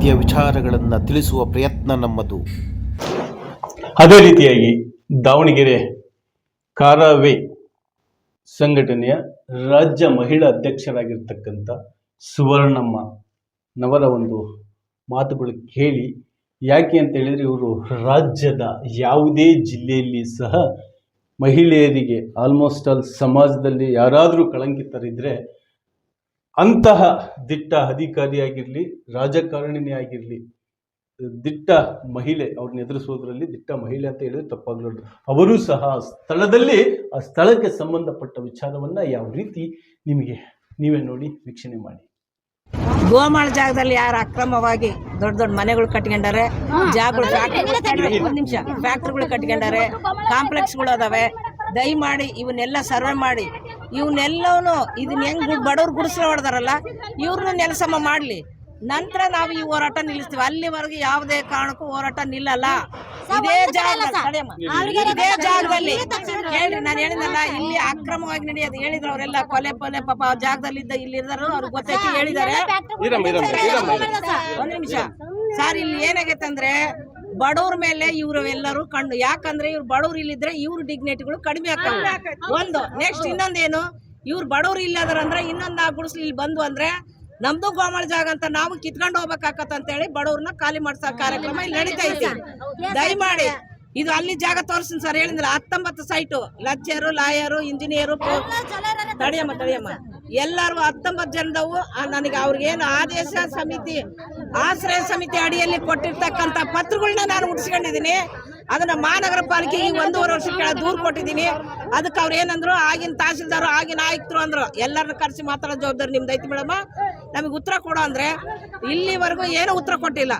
ಸತ್ಯ ವಿಚಾರಗಳನ್ನು ತಿಳಿಸುವ ಪ್ರಯತ್ನ ನಮ್ಮದು. ಅದೇ ರೀತಿಯಾಗಿ ದಾವಣಗೆರೆ ಕಾರವೇ ಸಂಘಟನೆಯ ರಾಜ್ಯ ಮಹಿಳಾ ಅಧ್ಯಕ್ಷರಾಗಿರ್ತಕ್ಕಂಥ ಸುವರ್ಣಮ್ಮ ನವರ ಒಂದು ಮಾತುಗಳು ಕೇಳಿ, ಯಾಕೆ ಅಂತ ಹೇಳಿದ್ರೆ ಇವರು ರಾಜ್ಯದ ಯಾವುದೇ ಜಿಲ್ಲೆಯಲ್ಲಿ ಸಹ ಮಹಿಳೆಯರಿಗೆ ಆಲ್ಮೋಸ್ಟ್ ಆಲ್ ಸಮಾಜದಲ್ಲಿ ಯಾರಾದರೂ ಕಳಂಕಿತರಿದ್ದರೆ ಅಂತಹ ದಿಟ್ಟ ಅಧಿಕಾರಿಯಾಗಿರಲಿ ರಾಜಕಾರಣಿನೇ ಆಗಿರಲಿ ದಿಟ್ಟ ಮಹಿಳೆ ಅವ್ರನ್ನ ಎದುರಿಸೋದ್ರಲ್ಲಿ ದಿಟ್ಟ ಮಹಿಳೆ ಅಂತ ಹೇಳಿದ್ರೆ ತಪ್ಪಾಗ್ಲಾರ್ದು ಅವರೂ ಸಹ ಆ ಸ್ಥಳದಲ್ಲಿ ಆ ಸ್ಥಳಕ್ಕೆ ಸಂಬಂಧಪಟ್ಟ ವಿಚಾರವನ್ನ ಯಾವ ರೀತಿ ನಿಮಗೆ ನೀವೇ ನೋಡಿ ವೀಕ್ಷಣೆ ಮಾಡಿ ಗೋಮಾಳ ಜಾಗದಲ್ಲಿ ಯಾರು ಅಕ್ರಮವಾಗಿ ದೊಡ್ಡ ದೊಡ್ಡ ಮನೆಗಳು ಕಟ್ಕೊಂಡಾರೆ ಜಾಗಗಳು ಫ್ಯಾಕ್ಟ್ರಿಗಳು ನಿಮಿಷ ಫ್ಯಾಕ್ಟ್ರಿಗಳು ಕಟ್ಕೊಂಡಾರೆ ಕಾಂಪ್ಲೆಕ್ಸ್ಗಳು ಅದಾವೆ ದಯಮಾಡಿ ಇವನ್ನೆಲ್ಲ ಸರ್ವೆ ಮಾಡಿ. ಇವನ್ನೆಲ್ಲವನು ಇದನ್ನ ಹೆಂಗ್ ಬಡವ್ರು ಗುಡಿಸ್ಲು ಹೊಡೆದಾರಲ್ಲ ಇವ್ರನ್ನ ನೆಲಸಮ ಮಾಡ್ಲಿ. ನಂತರ ನಾವು ಈ ಹೋರಾಟ ನಿಲ್ಲಿಸ್ತೀವಿ. ಅಲ್ಲಿವರೆಗೆ ಯಾವುದೇ ಕಾರಣಕ್ಕೂ ಹೋರಾಟ ನಿಲ್ಲಲ್ಲ. ಇದೇ ಜಾಗದಲ್ಲಿ ಇದೇ ಜಾಗದಲ್ಲಿ ಹೇಳ್ರಿ ನಾನು ಹೇಳಿದಲ್ಲ ಇಲ್ಲಿ ಅಕ್ರಮವಾಗಿ ನಡೆಯೋದು ಹೇಳಿದ್ರು ಅವರೆಲ್ಲ ಕೊಲೆ ಕೊಲೆ ಪಾಪ ಆ ಜಾಗದಲ್ಲಿ ಇದ್ದ ಇಲ್ಲಿ ಇರ್ದಾರು ಅವ್ರಿಗೆ ಗೊತ್ತಾಯ್ತು ಹೇಳಿದ್ದಾರೆ. ಒಂದ್ ನಿಮಿಷ. ಸರ್ ಇಲ್ಲಿ ಏನಾಗೈತೆ ಅಂದ್ರೆ ಬಡವ್ರ ಮೇಲೆ ಇವ್ರು ಎಲ್ಲರೂ ಕಂಡು ಯಾಕಂದ್ರೆ ಇವ್ರು ಬಡವ್ರು ಇಲ್ಲಿದ್ರೆ ಇವ್ರ ಡಿಗ್ನಿಟಿಗಳು ಕಡಿಮೆ ಆಗ್ತಾವ. ಒಂದು ನೆಕ್ಸ್ಟ್ ಇನ್ನೊಂದೇನು ಇವ್ರು ಬಡವ್ರು ಇಲ್ಲದ್ರ ಅಂದ್ರೆ ಇನ್ನೊಂದ್ ಆ ಗುಡಿಸ್ಲಿ ಇಲ್ಲಿ ಬಂದು ಅಂದ್ರೆ ನಮ್ದು ಗೋಮಳ ಜಾಗ ಅಂತ ನಾವು ಕಿತ್ಕೊಂಡು ಹೋಗ್ಬೇಕಾಕತ್ತ ಅಂತ ಹೇಳಿ ಬಡವ್ರನ್ನ ಖಾಲಿ ಮಾಡ್ಸೋ ಕಾರ್ಯಕ್ರಮ ಇಲ್ಲಿ ನಡೀತಾ ಐತಿ ದಯಮಾಡಿ ಇದು. ಅಲ್ಲಿ ಜಾಗ ತೋರಿಸ್ತೀನಿ ಸರ್ ಹೇಳಿದ್ರಲ್ಲ ಹತ್ತೊಂಬತ್ತು ಸೈಟು ಲಚ್ಚರು ಲಾಯರು ಇಂಜಿನಿಯರು ತಡಿಯಮ್ಮ ತಡಿಯಮ್ಮ. ಎಲ್ಲರೂ ಹತ್ತೊಂಬತ್ತು ಜನದವು ನನಗೆ ನನಗೆ ಅವ್ರಿಗೇನು ಆದೇಶ ಸಮಿತಿ ಆಶ್ರಯ ಸಮಿತಿ ಅಡಿಯಲ್ಲಿ ಕೊಟ್ಟಿರ್ತಕ್ಕಂಥ ಪತ್ರಗಳನ್ನ ನಾನು ಉಡ್ಸ್ಕೊಂಡಿದ್ದೀನಿ ಅದನ್ನ ಮಹಾನಗರ ಪಾಲಿಕೆಗೆ ಒಂದೂವರೆ ವರ್ಷ ಕೆಳ ದೂರು ಕೊಟ್ಟಿದ್ದೀನಿ. ಅದಕ್ಕೆ ಅವ್ರು ಏನಂದ್ರು, ಆಗಿನ ತಹಸೀಲ್ದಾರ್, ಆಗಿನ ಆಯುಕ್ತರು ಅಂದ್ರು, ಎಲ್ಲರನ್ನ ಕರೆಸಿ ಮಾತಾಡೋ ಜವಾಬ್ದಾರಿ ನಿಮ್ದು ಐತಿ ಮೇಡಮ್ ನಮಗೆ ಉತ್ತರ ಕೊಡೋ ಅಂದ್ರೆ, ಇಲ್ಲಿವರೆಗೂ ಏನೂ ಉತ್ತರ ಕೊಟ್ಟಿಲ್ಲ.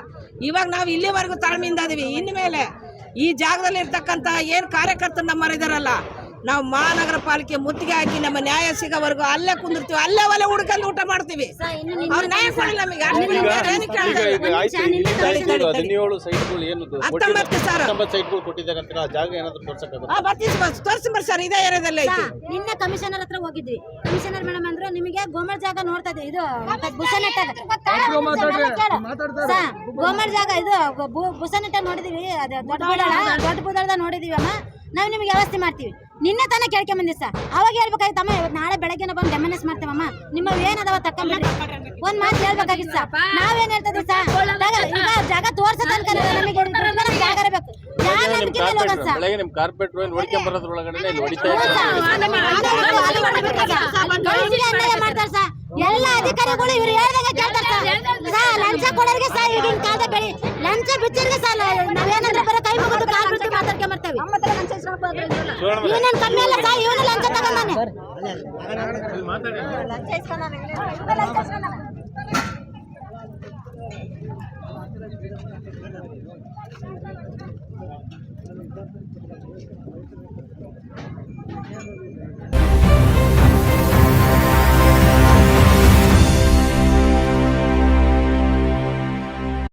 ಇವಾಗ ನಾವು ಇಲ್ಲಿವರೆಗೂ ತಾಳ್ಮೆಯಿಂದ ಇದೀವಿ. ಇನ್ಮೇಲೆ ಈ ಜಾಗದಲ್ಲಿ ಇರ್ತಕ್ಕಂಥ ಏನು ಕಾರ್ಯಕರ್ತರು ನಮ್ಮರು ಇದಾರಲ್ಲ ನಾವು ಮಹಾನಗರ ಪಾಲಿಕೆ ಮುತ್ತಿಗೆ ಹಾಕಿ ನಮ್ಮ ನ್ಯಾಯ ಸಿಗೋವರೆಗೂ ಅಲ್ಲೇ ಕುಂದಿರ್ತೀವಿ ಅಲ್ಲೇ ಒಲೆ ಹುಡ್ಕೊಂಡು ಊಟ ಮಾಡ್ತೀವಿ. ಅವ್ರು ನ್ಯಾಯ ಕೊಡಲ್ಲ ನಮಗೆ ಹತ್ತೊಂಬತ್ತು ಸರ್. ಹತ್ತೊಂಬತ್ತು ಸೈಟ್ಗಳು ಕೊಟ್ಟಿದ್ದಾರೆ ಆ ಜಾಗ ಏನಾದ್ರು ತೋರ್ಸಕ್ಕಾಗುತ್ತೆ? ಹಾ ಬರ್ತೀವಿ ಬಸ್ ತೋರಿಸಿ ಸರ್ ಇದೇ ಏರಿಯಾದಲ್ಲೇ ಐತಿ. ನಿನ್ನೆ ಕಮಿಷನರ್ ಹತ್ರ ಹೋಗಿದ್ವಿ. ಕಮಿಷನರ್ ಮೇಡಮ್ ಅಂದ್ರು ನಿಮಗೆ ಗೋಮರ್ ಜಾಗ ನೋಡ್ತಾ ಇದೆ ಇದು ಗೋಮರ್ ಜಾಗ ಇದು ಬುಸನೆಟ್ಟ ನೋಡಿದೀವಿ ಅದೇ ದೊಡ್ಡ ಬುದಳ ದೊಡ್ಡ ಬುದಳ್ದ ನೋಡಿದೀವಿ ಅಮ್ಮ ನಾವು ನಿಮ್ಗೆ ವ್ಯವಸ್ಥೆ ಮಾಡ್ತೀವಿ. ನಿನ್ನೆ ತಾನೇ ಕೇಳ್ಕೊಂಡ್ ಬಂದಿ ಸರ್. ಅವಾಗ ಹೇಳ್ಬೇಕಾಗಿತ್ತಮ್ಮ ಇವತ್ತು ನಾಳೆ ಬೆಳಗ್ಗೆನ ಬಂದು ಡೆಮನೆಸ್ ಮಾಡ್ತೇವಮ್ಮ. ನಿಮ್ಮ ಏನದವ ತಕೊಂಡ್ಬಿಡ್ರಿ ಒಂದ್ ಮಾತು ಹೇಳ್ಬೇಕಾಗಿತ್ತು ಸರ್. ನಾವೇನ್ ಹೇಳ್ತದ್ವಿ ಸರ್? ಈಗ ಜಾಗ ತೋರ್ಸ ತನಕ ನಮಗೆ ನಮ್ಗೆ ಜಾಗ ಇರಬೇಕು. ಯಾರ ನಂಬಿಕೆ ಮೇಲೆ ಸರ್. ಬೆಳಗ್ಗೆ ನಿಮ್ ಕಾರ್ಪೆಟ್ ನೋಡ್ಕೊಂಡ್ ಬರೋದ್ರೊಳಗಡೆ ಇಲ್ಲಿ ಹೊಡಿತಾ ಎಲ್ಲ ಅಧಿಕಾರಿಗಳು ಇವ್ರು ಹೇಳ್ದಾಗ ಕೇಳ್ತಾರೆ ಸರ್. ಸರ್, ಲಂಚ ಕೊಡೋರಿಗೆ ಸರ್ ಈಗಿನ ಕಾಲದ ಬೆಳಿ ಲಂಚ ಬಿಚ್ಚರಿಗೆ ಸರ್ ನಾವೇನಂದ್ರೆ ಬರೋ ಕೈ ಮುಗಿದು ಇವನೇನು ಕಮ್ಮಿ ಅಲ್ಲ ಸಾಯಿ ಇವನು ಲಂಚ ತಗೊಂಡಾನೆ